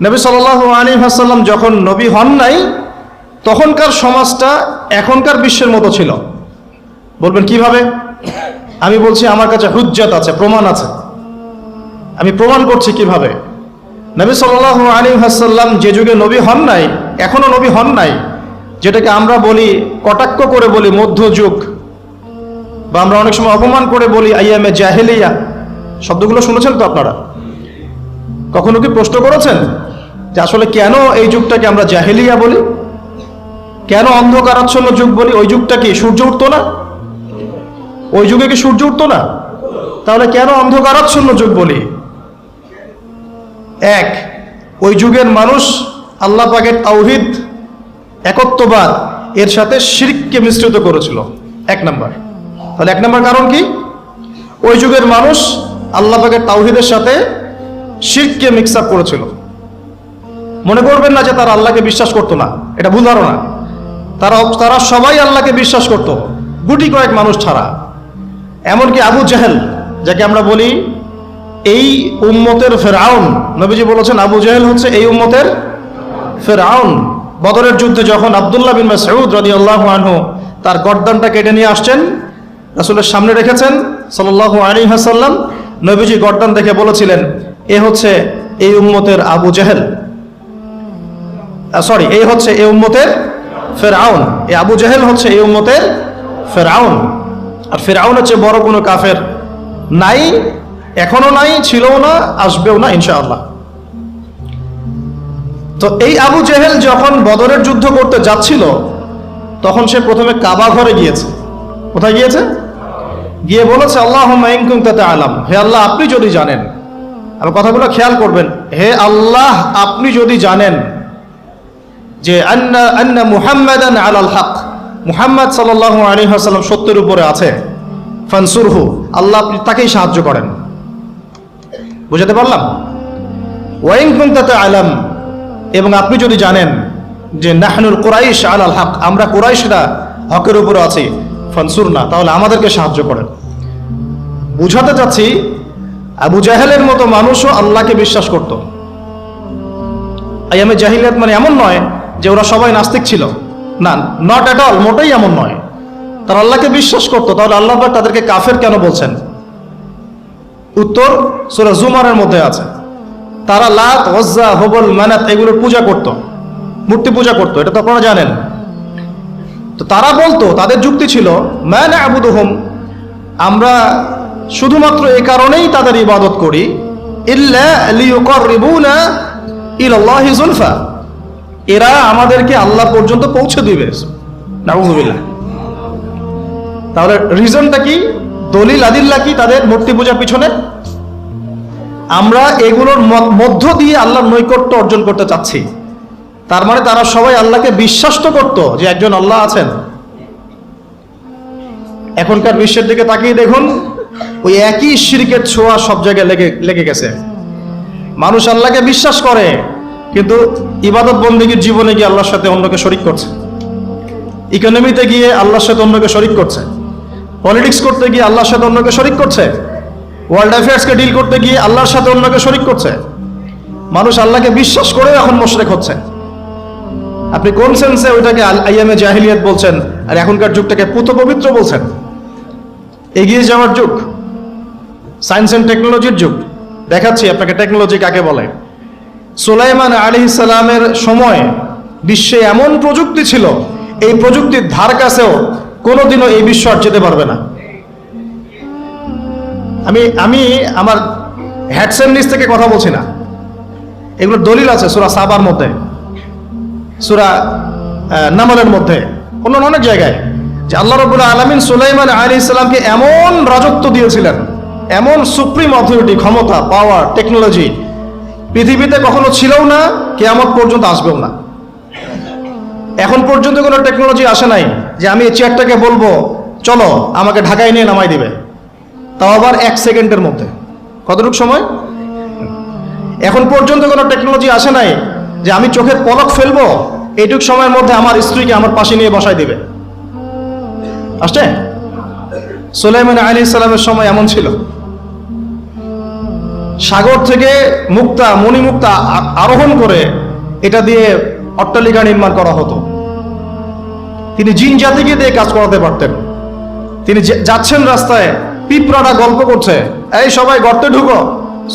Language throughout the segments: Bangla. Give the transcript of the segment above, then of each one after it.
নবী সাল আলী হাসাল্লাম যখন নবী হন নাই, তখনকার সমাজটা এখনকার বিশ্বের মতো ছিল। বলবেন, কীভাবে? আমি বলছি, আমার কাছে হুজ্জাত আছে, প্রমাণ আছে। আমি প্রমাণ করছি কীভাবে? নবী সাল আলী হাসাল্লাম যে যুগে নবী হন নাই, এখনও নবী হন নাই, যেটাকে আমরা বলি, কটাক্ষ করে বলি, মধ্যযুগ, বা আমরা অনেক সময় অপমান করে বলি, আইয়ামে জাহেলিয়া। শব্দগুলো শুনেছেন তো আপনারা? কখনো কি প্রশ্ন করেছেন? যে আসলে কেন এই যুগটাকে আমরা জাহেলিয়া বলি? কেন অন্ধকারাচ্ছন্ন যুগ বলি? ওই যুগটা কি সূর্য উঠতো না? ওই যুগে কি সূর্য উঠতো না? তাহলে কেন অন্ধকারাচ্ছন্ন যুগ বলি? এক, ওই যুগের মানুষ আল্লাহ পাকের তাওহিদ একত্ববাদ, এর সাথে শিরককে মিশ্রিত করেছিল। এক নাম্বার। তাহলে এক নাম্বার কারণ কি? ওই যুগের মানুষ আল্লাহ পাকের তাওহিদের সাথে শিরককে মিক্স আপ করেছিল। মনে করবেন না যে তারা আল্লাহকে বিশ্বাস করতো না। এটা ভুল ধারণা। তারা তারা সবাই আল্লাহকে বিশ্বাস করত। গুটি কয়েক মানুষ ছাড়া। এমনকি আবু জাহেল, যাকে আমরা বলি এই উম্মতের ফেরাউন। নবীজি বলেছেন, আবু জাহেল হচ্ছে এই উম্মতের ফেরাউন। বদরের যুদ্ধে যখন আবদুল্লাহ বিন মাসউদ রাদিয়াল্লাহু আনহু তার গর্দানটা কেটে নিয়ে আসছেন, রাসূলের সামনে রেখেছেন, সাল্লাল্লাহু আলাইহি হাসাল্লাম নবীজি গর্দান দেখে বলেছিলেন এ হচ্ছে এই উম্মতের আবু জাহেল। সরি এই হচ্ছে এই উম্মতের ফেরাউন। এই আবু জাহেল হচ্ছে এই উম্মতের ফেরাউন। আর ফেরাউন হচ্ছে বড় কোনো কাফের নাই, এখনও নাই, ছিলও না, আসবেও না, ইনশাআল্লাহ। তো এই আবু জেহেল যখন বদরের যুদ্ধ করতে যাচ্ছিল, তখন সে প্রথমে কাবা ঘরে গিয়েছে। কোথায় গিয়েছে? গিয়ে বলেছে আল্লাহ তাতে আলাম হে আল্লাহ, আপনি যদি জানেন আর কথাগুলো খেয়াল করবেন। হে আল্লাহ, আপনি যদি জানেন যে আন্না আন্না হক, মুহাম্মদ সাল্লাল্লাহু আলাইহি ওয়াসাল্লাম সত্যের উপরে আছে, ফানসুরহু, আল্লাহ আপনি তাকেই সাহায্য করেন। বুঝাতে পারলাম? ওয়াইন কুনতাতে আলাম এবং আপনি যদি জানেন যে নাহনুল কুরাইশ আলাল হক, আমরা কোরাইশরা হকের উপরে আছি ফানসুর না তাহলে আমাদেরকে সাহায্য করেন। বুঝাতে চাচ্ছি আবু জাহেলের মতো মানুষও আল্লাহকে বিশ্বাস করত। আইয়ামে জাহিলিয়াত মানে এমন নয় যে ওরা সবাই নাস্তিক ছিল। না নট এট অল মোটেই এমন নয়। তারা আল্লাহকে বিশ্বাস করতো, তাহলে আল্লাহ তাদেরকে কাফের কেন বলছেন? উত্তর সুরা জুমারের মধ্যে আছে। তারা লাত ওজ্জা হবল, মানাত এগুলোর পূজা করত, মূর্তি পূজা করতো, এটা তো আপনারা জানেন। তো তারা বলতো, তাদের যুক্তি ছিল ম্যান আবুদ হোম আমরা শুধুমাত্র এই কারণেই তাদের ইবাদত করি। ইল্লা এরা আমাদেরকে আল্লাহ পর্যন্ত পৌঁছে দিবে। তাহলে রিজনটা কি? দলিল আদিল্লা কি তাদের মূর্তি পূজার পিছনে? আমরা এগুলোর মধ্য দিয়ে আল্লাহর নৈকট্য অর্জন করতে চাচ্ছি। তার মানে তারা সবাই আল্লাহকে বিশ্বাস তো করতো যে একজন আল্লাহ আছেন। এখনকার বিশ্বের দিকে তাকিয়ে দেখুন ওই একই শিরকের ছোঁয়া সব জায়গায় লেগে লেগে গেছে। মানুষ আল্লাহকে বিশ্বাস করে, কিন্তু ইবাদত বন্দীগীর জীবনে গিয়ে আল্লাহর সাথে অন্যকে শরিক করছে। ইকোনমিতে গিয়ে আল্লাহর সাথে অন্যকে শরিক করছে। পলিটিক্স করতে গিয়ে আল্লাহর সাথে অন্যকে শরিক করছে। ওয়ার্ল্ড অ্যাফেয়ার্সকে ডিল করতে গিয়ে আল্লাহর সাথে অন্যকে শরিক করছে। মানুষ আল্লাহকে বিশ্বাস করে এখন মোশরেক হচ্ছে। আপনি কোন সেন্সে ওইটাকে আইয়ামে জাহিলিয়াত বলছেন, আর এখনকার যুগটাকে পুত পবিত্র বলছেন? এগিয়ে যাওয়ার যুগ সায়েন্স অ্যান্ড টেকনোলজির যুগ। দেখাচ্ছি আপনাকে টেকনোলজি কাকে বলে। সোলাইমান আলী সালামের সময় বিশ্বে এমন প্রযুক্তি ছিল, এই প্রযুক্তির ধার কাছেও কোনোদিনও এই বিশ্ব আর যেতে পারবে না। আমি আমি আমার হ্যাডসেন নিচ থেকে কথা বলছি না। এগুলো দলিল আছে সুরা সাবার মধ্যে, সুরা নামলের মধ্যে অন্য অনেক জায়গায়। যে আল্লাহ রবুল্লাহ আলমিন সুলাইমান আলী ইসলামকে এমন রাজত্ব দিয়েছিলেন, এমন সুপ্রিম অথরিটি, ক্ষমতা পাওয়ার টেকনোলজি পৃথিবীতে কখনো ছিলও না, কেয়ামত পর্যন্ত আসবেও না। এখন পর্যন্ত কোনো টেকনোলজি আসে নাই যে আমি এই চেয়ারটাকে বলব, চলো, আমাকে ঢাকায় নিয়ে নামাই দিবে। তাও আবার এক সেকেন্ডের মধ্যে। কতটুকু সময়? এখন পর্যন্ত কোনো টেকনোলজি আসে নাই যে আমি চোখের পলক ফেলব, এইটুক সময়ের মধ্যে আমার স্ত্রীকে আমার পাশে নিয়ে বসায় দিবে। আসছে? সুলাইমান আলী সালামের সময় এমন ছিল। সাগর থেকে মুক্তা, মণিমুক্তা আরোহণ করে এটা দিয়ে অট্টালিকা নির্মাণ করা হতো। তিনি জিন জাতিকে দিয়ে কাজ করাতে পারতেন। তিনি যাচ্ছেন রাস্তায় পিঁপড়াটা গল্প করছে, এই সবাই গর্তে ঢুকো,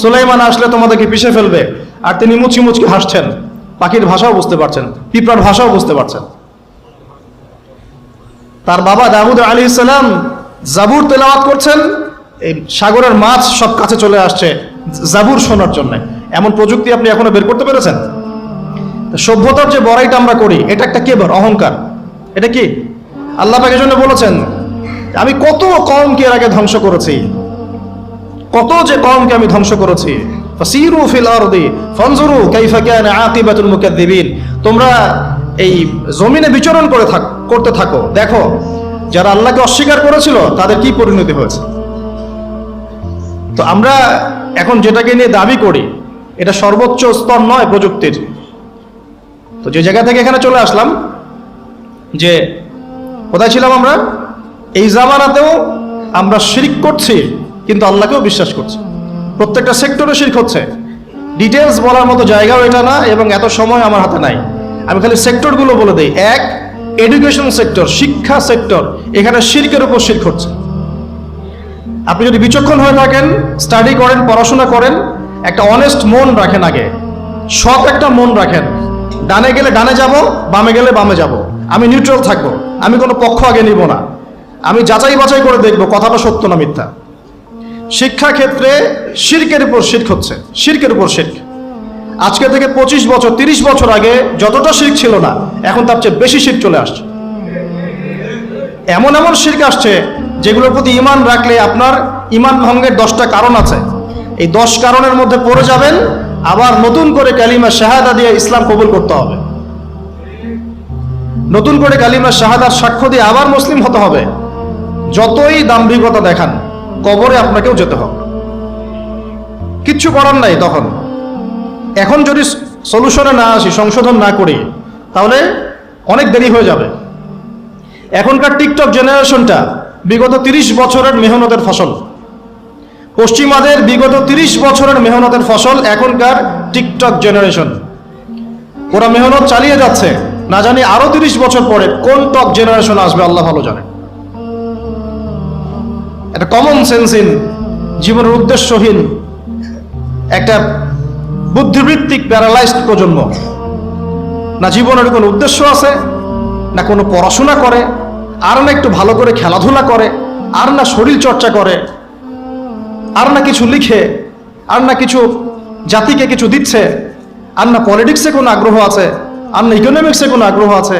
সুলাইমান আসলে তোমাদেরকে পিষে ফেলবে। আর তিনি মুচকি মুচকি হাসছেন। পাখির ভাষাও বুঝতে পারছেন, পিঁপড়ার ভাষাও বুঝতে পারছেন। তার বাবা দাউদ আলী ইসলাম জাবুর তেলাওয়াত করছেন। এই সাগরের মাছ সব কাছে চলে আসছে জাবুর শোনার জন্য। এমন প্রযুক্তি আপনি এখনও বের করতে পেরেছেন? সভ্যতার যে বড়াইটা আমরা করি, এটা একটা কেবর অহংকার। এটা কি? আল্লাহ পাকের জন্য বলেছেন, আমি কত কমকে এর আগে ধ্বংস করেছি। কত যে কমকে আমি ধ্বংস করেছি। ফিল আরদি, ফানজুরু কাইফা কানা আকিবাতুল মুকাদ্দিবিন। তোমরা এই জমিনে বিচরণ করে থাক, করতে থাকো। দেখো, যারা আল্লাহকে অস্বীকার করেছিল, তাদের কি পরিণতি হয়েছে? তো আমরা এখন যেটাকে নিয়ে দাবি করি, এটা সর্বোচ্চ স্তর নয় প্রযুক্তির। তো যে জায়গা থেকে এখানে চলে আসলাম, যে কোথায় ছিলাম আমরা? এই জামানাতেও আমরা শিরিক করছি, কিন্তু আল্লাহকেও বিশ্বাস করছি। প্রত্যেকটা সেক্টরে শিরক হচ্ছে। ডিটেলস বলার মতো জায়গাও এটা না, এবং এত সময় আমার হাতে নাই। আমি খালি সেক্টরগুলো বলে দিই। এক এডুকেশন সেক্টর শিক্ষা সেক্টর এখানে শিরকের উপর শিরক হচ্ছে। আপনি যদি বিচক্ষণ হয়ে থাকেন স্টাডি করেন, পড়াশোনা করেন, একটা অনেস্ট মন রাখেন আগে। সৎ একটা মন রাখেন। ডানে গেলে ডানে যাব, বামে গেলে বামে যাব। আমি নিউট্রাল থাকব। আমি কোনো পক্ষ আগে নিব না। আমি যাচাই বাছাই করে দেখব, কথাটা সত্য না মিথ্যা। শিক্ষা ক্ষেত্রে শিরকের উপর শির্ক হচ্ছে। শিরকের উপর শির্ক আজকে থেকে পঁচিশ বছর, তিরিশ বছর আগে যতটা শির্ক ছিল না, এখন তার চেয়ে বেশি শির্ক চলে আসছে। এমন এমন শির্ক আসছে যেগুলোর প্রতি ইমান রাখলে আপনার ইমান ভঙ্গের দশটা কারণ আছে। এই দশ কারণের মধ্যে পড়ে যাবেন, আবার নতুন করে কালিমা শাহাদা দিয়ে ইসলাম কবুল করতে হবে। নতুন করে কালিমা শাহাদার সাক্ষ্য দিয়ে আবার মুসলিম হতে হবে। যতই দাম্ভিকতা দেখান, কবরে আপনাকেও যেতে হবে। কিচ্ছু করার নাই তখন। এখন যদি সলিউশনে না আসি, সংশোধন না করি, তাহলে অনেক দেরি হয়ে যাবে। এখনকার টিকটক জেনারেশনটা বিগত তিরিশ বছরের মেহনতের ফসল। পশ্চিমাদের বিগত তিরিশ বছরের মেহনতের ফসল এখনকার টিকটক জেনারেশন ওরা মেহনত চালিয়ে যাচ্ছে, না জানি আরও তিরিশ বছর পরে কোন টক জেনারেশন আসবে, আল্লাহ ভালো জানে। একটা কমন সেন্সহীন জীবনের উদ্দেশ্যহীন একটা বুদ্ধিবৃত্তিক প্যারালাইজড প্রজন্ম। না জীবনের কোনো উদ্দেশ্য আছে, না কোনো পড়াশোনা করে, আর না একটু ভালো করে খেলাধুলা করে, আর না শরীর চর্চা করে, আর না কিছু লিখে, আর না কিছু জাতিকে কিছু দিচ্ছে, আর না পলিটিক্সে কোনো আগ্রহ আছে, আর না ইকোনমিক্সে কোনো আগ্রহ আছে,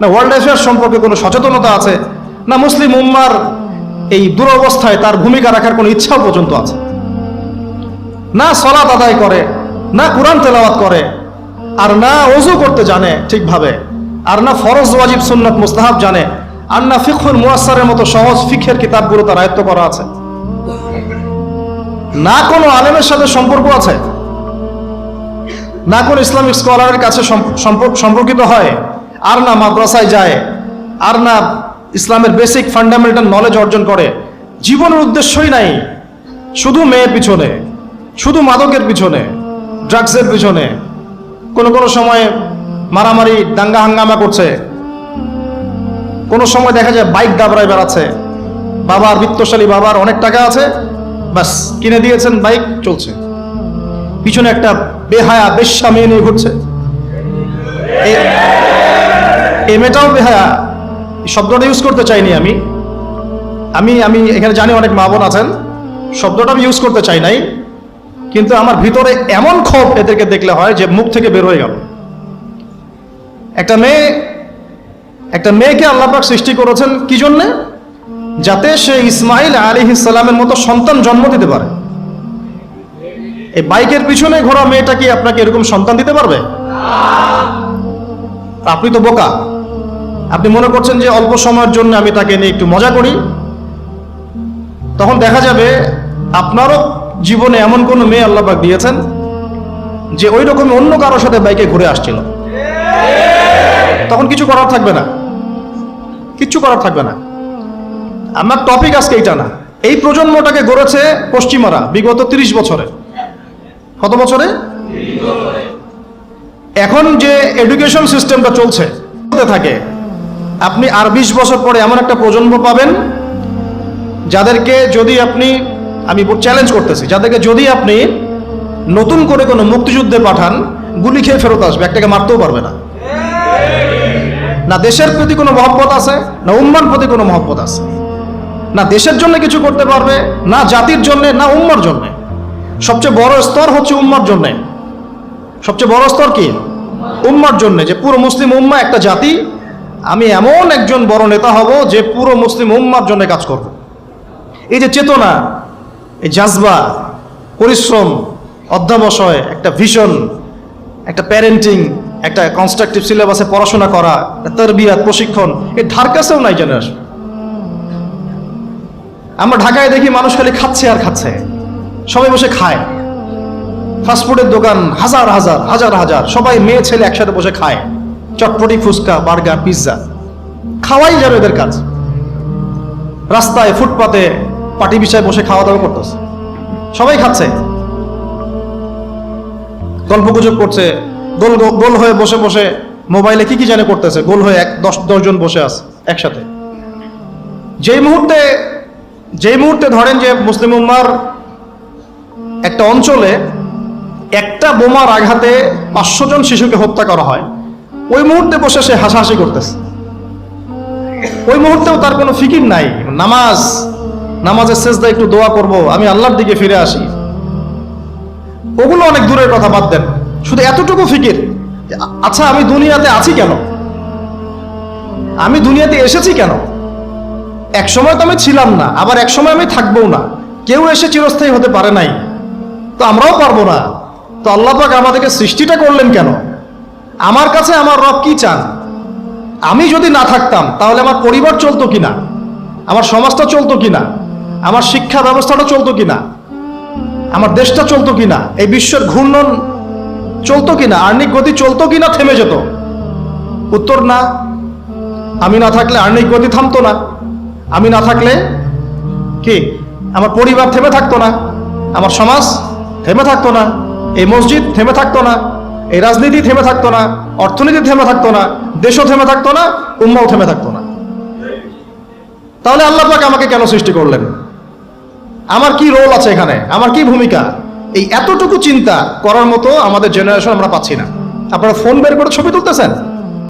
না ওয়ার্ল্ড অ্যাফেয়ার্স সম্পর্কে কোনো সচেতনতা আছে, না মুসলিম উম্মার এই দুরবস্থায় তার ভূমিকা রাখার কোনো ইচ্ছাও পর্যন্ত আছে। না সলাত আদায় করে না কোরআন তেলাওয়াত করে, আর না অজু করতে জানে ঠিকভাবে, আর না ফরজ, ওয়াজিব, সুন্নাত, মুস্তাহাব জানে, আর না ফিখুল মুয়াসারের মতো সহজ ফিখের কিতাবগুলো তার আয়ত্ত করা আছে। না কোনো আলেমের সাথে সম্পর্ক আছে? না কোনো ইসলামিক স্কলারের কাছে সম্পর্ক- সম্পর্কিত হয়? আর না মাদ্রাসায় যায়? আর না ইসলামের বেসিক ফান্ডামেন্টাল নলেজ অর্জন করে? জীবনের উদ্দেশ্যই নাই। শুধু মেয়ের পিছনে, শুধু মাদকের পিছনে। ড্রাগসের পিছনে। কোনো কোনো সময় মারামারি, দাঙ্গা হাঙ্গামা করছে। কোনো সময় দেখা যায় বাইক দাবড়ায় বেড়াচ্ছে। বাবার বিত্তশালী বাবার অনেক টাকা আছে বাস কিনে দিয়েছেন, বাইক, চলছে। পিছনে একটা বেহায়া, বেশ্যা মেয়ে নিয়ে ঘুরছে। এ- মেয়েটাও বেহায়া। শব্দটা ইউজ করতে চাইনি আমি। আমি আমি এখানে জানি অনেক মা বোন আছেন। শব্দটা আমি ইউজ করতে চাই নাই। কিন্তু আমার ভিতরে এমন ক্ষোভ এদেরকে দেখলে হয় যে মুখ থেকে বের হয়ে গেল। একটা মেয়ে, একটা মেয়েকে আল্লাপাক সৃষ্টি করেছেন কি জন্যে? যাতে সে ইসমাইল আলী ইসালামের মতো সন্তান জন্ম দিতে পারে। এই বাইকের পিছনে ঘোরা মেয়েটা কি আপনাকে এরকম সন্তান দিতে পারবে? আপনি তো বোকা। আপনি মনে করছেন যে অল্প সময়ের জন্য আমি তাকে নিয়ে একটু মজা করি। তখন দেখা যাবে আপনারও জীবনে এমন কোনো মেয়ে আল্লাপাক দিয়েছেন যে ওই রকম অন্য কারোর সাথে বাইকে ঘুরে আসছিল। তখন কিছু করার থাকবে না। কিচ্ছু করার থাকবে না। আমার টপিক আজকে এইটা না। এই প্রজন্মটাকে গড়েছে পশ্চিমারা বিগত তিরিশ বছরে। কত বছরে? এখন যে এডুকেশন সিস্টেমটা চলছে থাকে। আপনি আর বিশ বছর পরে এমন একটা প্রজন্ম পাবেন, যাদেরকে যদি আপনি আমি চ্যালেঞ্জ করতেছি। যাদেরকে যদি আপনি নতুন করে কোনো মুক্তিযুদ্ধে পাঠান, গুলি খেয়ে ফেরত আসবে, একটাকে মারতেও পারবে না। না দেশের প্রতি কোনো মহব্বত আছে, না উম্মার প্রতি কোনো মহব্বত আছে। না দেশের জন্য কিছু করতে পারবে, না জাতির জন্য, না উম্মার জন্য। সবচেয়ে বড় স্তর হচ্ছে উম্মার জন্য। সবচেয়ে বড় স্তর কি? উম্মার জন্য, যে পুরো মুসলিম উম্মা একটা জাতি, আমি এমন একজন বড় নেতা হব যে পুরো মুসলিম উম্মার জন্য কাজ করব। এই যে চেতনা এই জাজবা, পরিশ্রম, অধ্যাবসয়, একটা ভিশন একটা প্যারেন্টিং একটা কনস্ট্রাকটিভ সিলেবাসে পড়াশোনা করা তরবিয়াত, প্রশিক্ষণ এর ধার কাছেও নাই জেনারেশন আমরা ঢাকায় দেখি মানুষ খালি খাচ্ছে আর খাচ্ছে। সবাই বসে খায়। ফাস্টফুডের দোকান হাজার হাজার হাজার হাজার। সবাই মেয়ে, ছেলে একসাথে বসে খায়। Chotpoti fuchka, burger, pizza. খাওয়াই যাবে এদের কাজ। রাস্তায়, ফুটপাতে পাটি বিছায় বসে খাওয়া দাওয়া করতেছে। সবাই খাচ্ছে। গল্প গুজব করছে। গোল গোল হয়ে বসে বসে মোবাইলে কি কি জানে করতেছে। গোল হয়ে এক দশ দশজন বসে আছে একসাথে। যেই মুহূর্তে যেই মুহূর্তে ধরেন যে মুসলিম উম্মার একটা অঞ্চলে একটা বোমার আঘাতে পাঁচশো জন শিশুকে হত্যা করা হয়, ওই মুহূর্তে বসে সে হাসাহাসি করতেছে। ওই মুহূর্তেও তার কোনো ফিকির নাই। নামাজ নামাজের শেষদা একটু দোয়া করব, আমি আল্লাহর দিকে ফিরে আসি। ওগুলো অনেক দূরের কথা, বাদ দেন। শুধু এতটুকু ফিকির আচ্ছা আমি দুনিয়াতে আছি কেন? আমি দুনিয়াতে এসেছি কেন? এক সময় তো আমি ছিলাম না, আবার এক সময় আমি থাকব না। কেউ এসে চিরস্থায়ী হতে পারে নাই। তো আমরাও পারব না। তো আল্লাহ পাক আমাদেরকে সৃষ্টিটা করলেন কেন? আমার কাছে আমার রব কি চান? আমি যদি না থাকতাম, তাহলে আমার পরিবার চলতো কিনা? আমার সমাজটা চলতো কিনা? আমার শিক্ষা ব্যবস্থাটা চলতো কিনা? আমার দেশটা চলতো কিনা? এই বিশ্বের ঘূর্ণন চলতো কিনা? আর্নিক গতি চলতো কিনা থেমে যেত? উত্তর না। আমি না থাকলে আর্নিক গতি থামতো না। আমি না থাকলে কি? আমার পরিবার থেমে থাকতো না। আমার সমাজ থেমে থাকতো না। এই মসজিদ থেমে থাকতো না। এই রাজনীতি থেমে থাকতো না। অর্থনীতি থেমে থাকতো না। দেশও থেমে থাকতো না। উম্মাও থেমে থাকতো না। তাহলে আল্লাহ পাক আমাকে কেন সৃষ্টি করলেন? আমার কি রোল আছে এখানে? আমার কি ভূমিকা? এই এতটুকু চিন্তা করার মতো আমাদের জেনারেশন আমরা পাচ্ছি না। আপনারা ফোন বের করে ছবি তুলতেছেন?